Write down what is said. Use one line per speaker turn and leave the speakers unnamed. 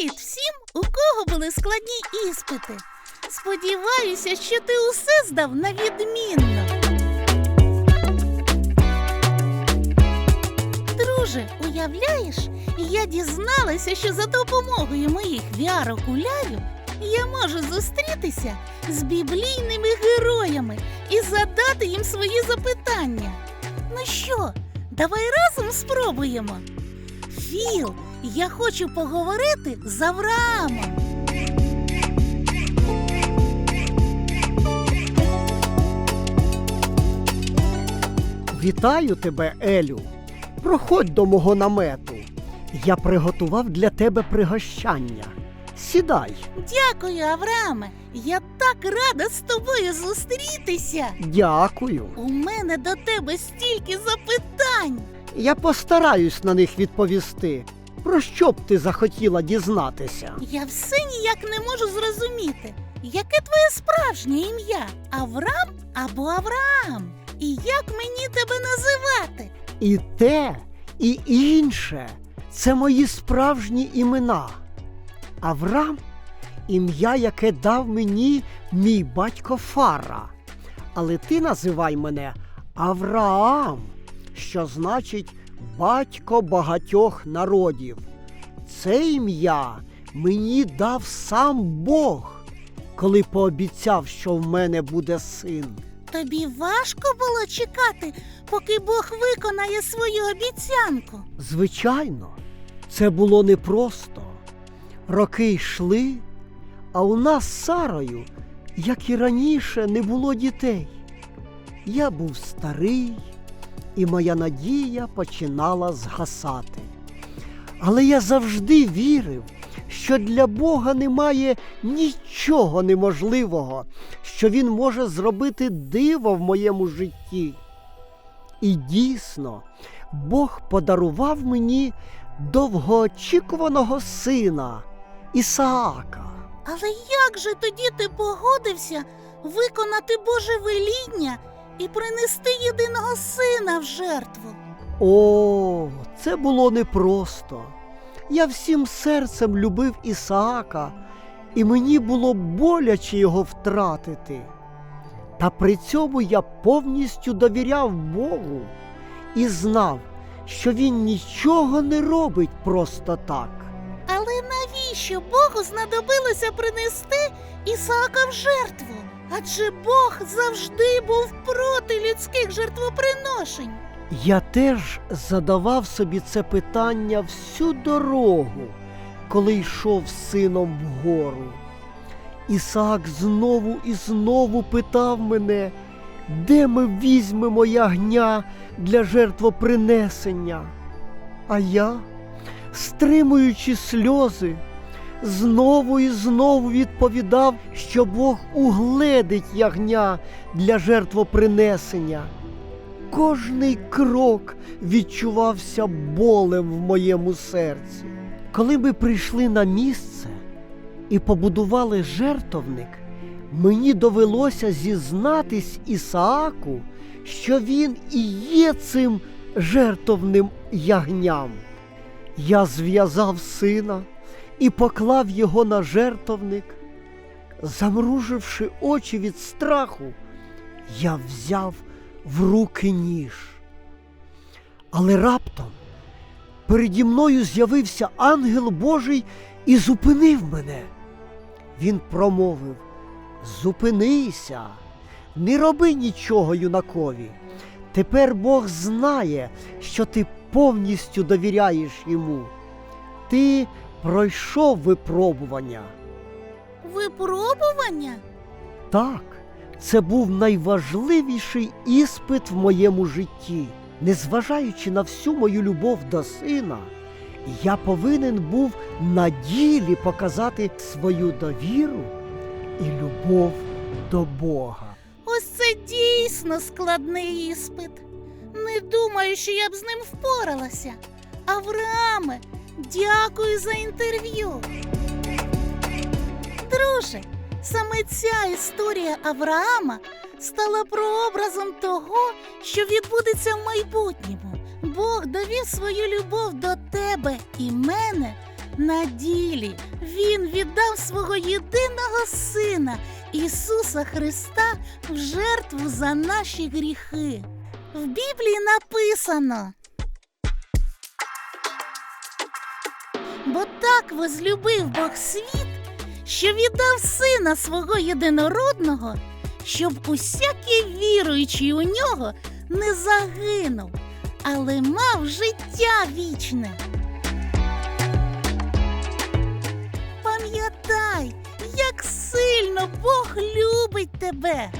Привіт всім, у кого були складні іспити. Сподіваюся, що ти усе здав на відмінно. Друже, уявляєш, я дізналася, що за допомогою моїх VR-окулярів я можу зустрітися з біблійними героями і задати їм свої запитання. Ну що, давай разом спробуємо. Філ, я хочу поговорити з Авраамом.
Вітаю тебе, Елю. Проходь до мого намету. Я приготував для тебе пригощання. Сідай.
Дякую, Аврааме. Я так рада з тобою зустрітися.
Дякую.
У мене до тебе стільки запитань.
Я постараюсь на них відповісти. Про що б ти захотіла дізнатися?
Я все ніяк не можу зрозуміти, яке твоє справжнє ім'я? Авраам або Авраам? І як мені тебе називати?
І те, і інше це мої справжні імена. Авраам ім'я, яке дав мені мій батько Фара. Але ти називай мене Авраам, що значить батько багатьох народів. Це ім'я мені дав сам Бог, коли пообіцяв, що в мене буде син.
Тобі важко було чекати, поки Бог виконає свою обіцянку.
Звичайно, це було непросто. Роки йшли, а у нас з Сарою, як і раніше, не було дітей. Я був старий, і моя надія починала згасати. Але я завжди вірив, що для Бога немає нічого неможливого, що Він може зробити диво в моєму житті. І дійсно, Бог подарував мені довгоочікуваного сина Ісаака.
Але як же тоді ти погодився виконати Боже веління і принести єдиного сина в жертву?
О, це було непросто. Я всім серцем любив Ісаака, і мені було боляче його втратити. Та при цьому я повністю довіряв Богу і знав, що Він нічого не робить просто так.
Але навіщо Богу знадобилося принести Ісаака в жертву? Адже Бог завжди був проти людських жертвоприношень.
Я теж задавав собі це питання всю дорогу, коли йшов з сином вгору. Ісаак знову і знову питав мене, де ми візьмемо ягня для жертвопринесення. А я, стримуючи сльози, знову і знову відповідав, що Бог угледить ягня для жертвопринесення. Кожний крок відчувався болем в моєму серці. Коли ми прийшли на місце і побудували жертовник, мені довелося зізнатись Ісааку, що він і є цим жертовним ягням. Я зв'язав сина і поклав його на жертовник. Замруживши очі від страху, я взяв в руки ніж. Але раптом переді мною з'явився ангел Божий і зупинив мене. Він промовив: Зупинися, не роби нічого юнакові. Тепер Бог знає, що ти повністю довіряєш йому. Ти пройшов випробування.
Випробування?
Так, це був найважливіший іспит в моєму житті. Незважаючи на всю мою любов до сина, я повинен був на ділі показати свою довіру і любов до Бога.
Ось це дійсно складний іспит. Не думаю, що я б з ним впоралася. Аврааме, дякую за інтерв'ю. Друже, саме ця історія Авраама стала прообразом того, що відбудеться в майбутньому. Бог довів свою любов до тебе і мене На ділі Він віддав свого єдиного Сина Ісуса Христа в жертву за наші гріхи. В Біблії написано. Бо так возлюбив Бог світ, що віддав сина свого єдинородного, щоб усякий віруючий у нього не загинув, але мав життя вічне. Пам'ятай, як сильно Бог любить тебе.